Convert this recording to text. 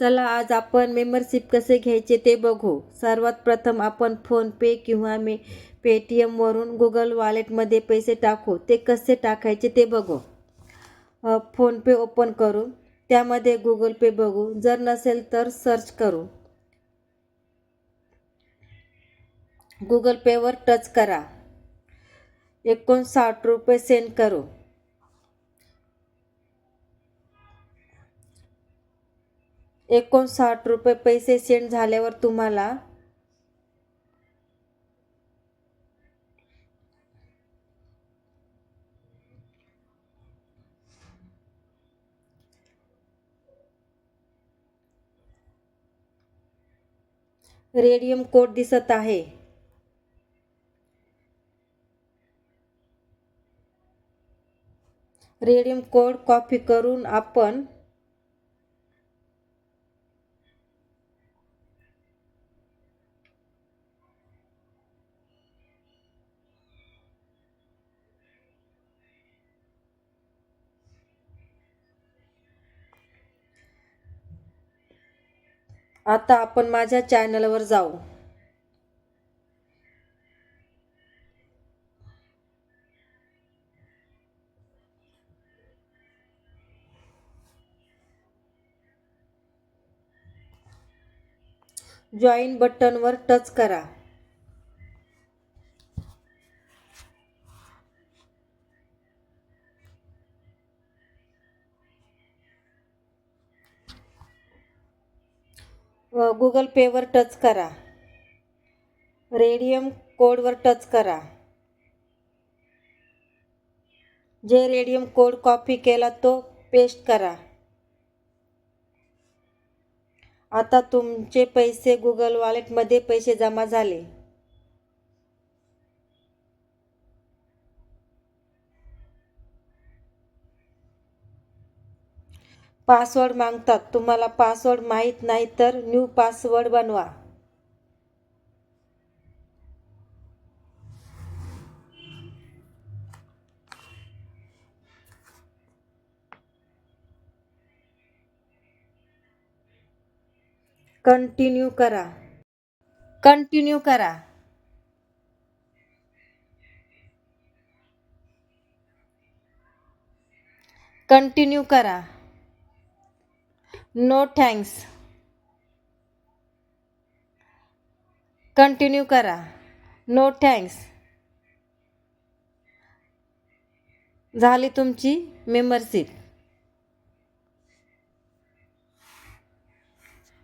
चला आज आपण मेंबरशिप कसे घ्यायचे ते बघू. सर्वात प्रथम आपण फोनपे किंवा मे पेटीएमवरून गुगल वॉलेटमध्ये पैसे टाकू. ते कसे टाकायचे ते बघू. फोनपे ओपन करू. त्यामध्ये गुगल पे बघू. जर नसेल तर सर्च करू. गुगल पेवर टच करा. एकोणसाठ रुपये सेंड करू. एकोणसाठ रुपये पैसे सेंड झाल्यावर तुम्हाला रेडियम कोड दिसत आहे. रेडियम कोड कॉपी करून आपण आता आपण माझ्या चॅनलवर जाऊ. जॉईन बटनवर टच करा. गुगल पेवर टच करा. रेडियम कोडवर टच करा. जे रेडियम कोड कॉपी केला तो पेस्ट करा. आता तुमचे पैसे गुगल वॉलेटमध्ये पैसे जमा झाले. पासवर्ड मागतात. तुम्हाला पासवर्ड माहीत नाही तर न्यू पासवर्ड बनवा. कंटिन्यू करा. कंटिन्यू करा. कंटिन्यू करा. नो थँक्स कंटिन्यू करा. नो थँक्स झाली तुमची मेंबरशिप